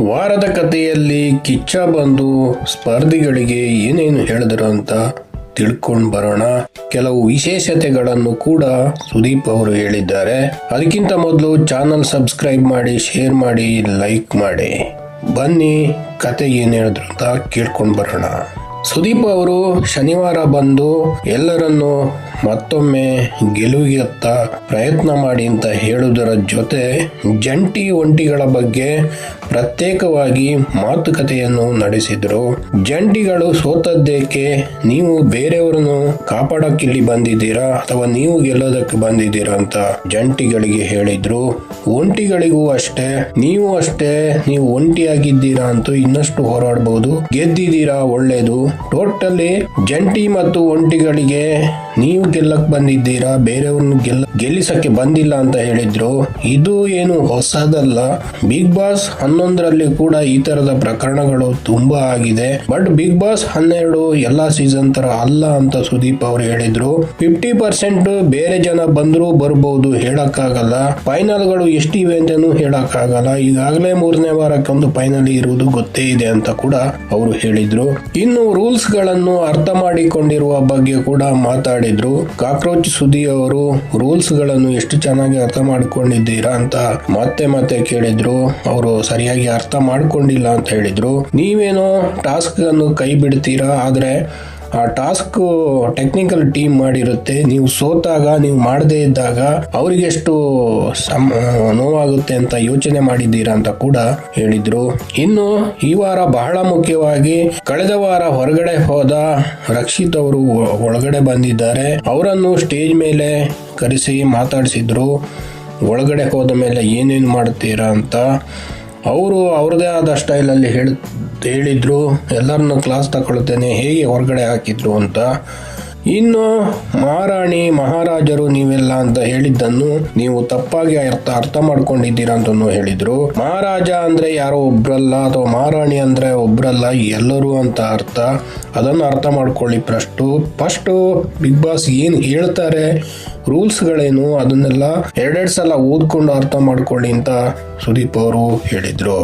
ವಾರದ ಕಥೆಯಲ್ಲಿ ಕಿಚ್ಚ ಬಂದು ಸ್ಪರ್ಧಿಗಳಿಗೆ ಏನೇನು ಹೇಳಿದ್ರು ಅಂತ ತಿಳ್ಕೊಂಡು ಬರೋಣ. ಕೆಲವು ವಿಶೇಷತೆಗಳನ್ನು ಕೂಡ ಸುದೀಪ್ ಅವರು ಹೇಳಿದ್ದಾರೆ. ಅದಕ್ಕಿಂತ ಮೊದಲು ಚಾನಲ್ ಸಬ್ಸ್ಕ್ರೈಬ್ ಮಾಡಿ, ಶೇರ್ ಮಾಡಿ, ಲೈಕ್ ಮಾಡಿ. ಬನ್ನಿ ಕತೆ ಏನು ಹೇಳಿದ್ರು ಅಂತ ಕೇಳ್ಕೊಂಡು ಬರೋಣ. ಸುದೀಪ್ ಅವರು ಶನಿವಾರ ಬಂದು ಎಲ್ಲರನ್ನು ಮತ್ತೊಮ್ಮೆ ಗೆಲುವಿಗತ್ತ ಪ್ರಯತ್ನ ಮಾಡಿ ಅಂತ ಹೇಳುವುದರ ಜೊತೆ ಜಂಟಿ ಒಂಟಿಗಳ ಬಗ್ಗೆ ಪ್ರತ್ಯೇಕವಾಗಿ ಮಾತುಕತೆಯನ್ನು ನಡೆಸಿದರು. ಜಂಟಿಗಳು ಸೋತದ್ದೇಕೆ? ನೀವು ಬೇರೆಯವರನ್ನು ಕಾಪಾಡಕ್ಕಿಲ್ಲಿ ಬಂದಿದ್ದೀರಾ? ಅಥವಾ ನೀವು ಗೆಲ್ಲೋದಕ್ಕೆ ಬಂದಿದ್ದೀರಾ ಅಂತ ಜಂಟಿಗಳಿಗೆ ಹೇಳಿದ್ರು. ಒಂಟಿಗಳಿಗೂ ಅಷ್ಟೇ, ನೀವು ಅಷ್ಟೇ, ನೀವು ಒಂಟಿಯಾಗಿದ್ದೀರಾ ಅಂತೂ ಇನ್ನಷ್ಟು ಹೋರಾಡಬಹುದು ಗೆದ್ದಿದ್ದೀರಾ ಒಳ್ಳೇದು. ಟೋಟಲಿ ಜಂಟಿ ಮತ್ತು ಒಂಟಿಗಳಿಗೆ ನೀವು ಗೆಲ್ಲಕ್ ಬಂದಿದ್ದೀರಾ, ಬೇರೆಯವ್ರನ್ನ ಗೆಲ್ಲ, ಗೆಲ್ಲಿಸಕ್ಕೆ ಬಂದಿಲ್ಲ ಅಂತ ಹೇಳಿದ್ರು. ಇದು ಏನು ಹೊಸದಲ್ಲ. ಬಿಗ್ ಬಾಸ್ ಹನ್ನೊಂದರಲ್ಲಿ ಕೂಡ ಈ ತರದ ಪ್ರಕರಣಗಳು ತುಂಬಾ ಆಗಿದೆ. ಬಟ್ ಬಿಗ್ ಬಾಸ್ ಹನ್ನೆರಡು ಎಲ್ಲಾ ಸೀಸನ್ ತರ ಅಲ್ಲ ಅಂತ ಸುದೀಪ್ ಅವರು ಹೇಳಿದ್ರು. ಫಿಫ್ಟಿ ಪರ್ಸೆಂಟ್ ಬೇರೆ ಜನ ಬಂದ್ರು ಬರ್ಬೋದು ಹೇಳಕ್ಕಾಗಲ್ಲ. ಫೈನಲ್ಗಳು ಎಷ್ಟಿವೆ ಅಂತಾನು ಹೇಳಕ್ಕಾಗಲ್ಲ. ಈಗಾಗಲೇ ಮೂರನೇ ವಾರಕ್ಕೊಂದು ಫೈನಲ್ ಇರುವುದು ಗೊತ್ತೇ ಇದೆ ಅಂತ ಕೂಡ ಅವರು ಹೇಳಿದ್ರು. ಇನ್ನು ರೂಲ್ಸ್ಗಳನ್ನು ಅರ್ಥ ಮಾಡಿಕೊಂಡಿರುವ ಬಗ್ಗೆ ಕೂಡ ಮಾತಾಡಿದ್ರು. ಕಾಕ್ರೋಚ್ ಸುದಿ ಅವರು ರೂಲ್ಸ್ಗಳನ್ನು ಎಷ್ಟು ಚೆನ್ನಾಗಿ ಅರ್ಥ ಮಾಡಿಕೊಂಡಿದ್ದೀರಾ? ಅಂತ ಮತ್ತೆ ಮತ್ತೆ ಕೇಳಿದ್ರು. ಅವರು ಸರಿಯಾಗಿ ಅರ್ಥ ಮಾಡಿಕೊಂಡಿಲ್ಲ ಅಂತ ಹೇಳಿದ್ರು. ನೀವೇನೋ ಟಾಸ್ಕ್ ಅನ್ನು ಕೈ ಬಿಡ್ತೀರಾ ಆದ್ರೆ ಆ ಟಾಸ್ಕ್ ಟೆಕ್ನಿಕಲ್ ಟೀಮ್ ಮಾಡಿರುತ್ತೆ. ನೀವು ಸೋತಾಗ, ನೀವು ಮಾಡದೇ ಇದ್ದಾಗ ಅವರಿಗೆಷ್ಟು ನೋವಾಗುತ್ತೆ ಅಂತ ಯೋಚನೆ ಮಾಡಿದ್ದೀರಾ ಅಂತ ಕೂಡ ಹೇಳಿದ್ರು. ಇನ್ನು ಈ ವಾರ ಬಹಳ ಮುಖ್ಯವಾಗಿ ಕಳೆದ ವಾರ ಹೊರಗಡೆ ಹೋದ ರಕ್ಷಿತ್ ಅವರು ಒಳಗಡೆ ಬಂದಿದ್ದಾರೆ. ಅವರನ್ನು ಸ್ಟೇಜ್ ಮೇಲೆ ಕರೆಸಿ ಮಾತಾಡಿಸಿದ್ರು. ಒಳಗಡೆ ಹೋದ ಮೇಲೆ ಏನೇನು ಮಾಡ್ತೀರಾ ಅಂತ ಅವರು ಅವ್ರದೇ ಆದ ಸ್ಟೈಲಲ್ಲಿ ಹೇಳಿ ಹೇಳಿದ್ರು ಎಲ್ಲರನ್ನ ಕ್ಲಾಸ್ ತಗೊಳ್ತೇನೆ ಹೇಗೆ ಹೊರಗಡೆ ಹಾಕಿದ್ರು ಅಂತ. ಇನ್ನು ಮಹಾರಾಣಿ ಮಹಾರಾಜರು ನೀವೆಲ್ಲ ಅಂತ ಹೇಳಿದ್ದನ್ನು ನೀವು ತಪ್ಪಾಗಿ ಅರ್ಥ ಅರ್ಥ ಮಾಡ್ಕೊಂಡಿದ್ದೀರಾ ಅಂತ ಹೇಳಿದ್ರು. ಮಹಾರಾಜ ಅಂದ್ರೆ ಯಾರೋ ಒಬ್ರಲ್ಲ ಅಥವಾ ಮಹಾರಾಣಿ ಅಂದ್ರೆ ಒಬ್ರಲ್ಲ ಎಲ್ಲರೂ ಅಂತ ಅರ್ಥ. ಅದನ್ನು ಅರ್ಥ ಮಾಡ್ಕೊಳ್ಳಿ ಫಸ್ಟು ಫಸ್ಟ್ ಬಿಗ್ ಬಾಸ್ ಏನು ಹೇಳ್ತಾರೆ, ರೂಲ್ಸ್ಗಳೇನು ಅದನ್ನೆಲ್ಲ ಎರಡೆರಡು ಸಲ ಓದ್ಕೊಂಡು ಅರ್ಥ ಮಾಡ್ಕೊಳ್ಳಿ ಅಂತ ಸುದೀಪ್ ಅವರು ಹೇಳಿದ್ರು.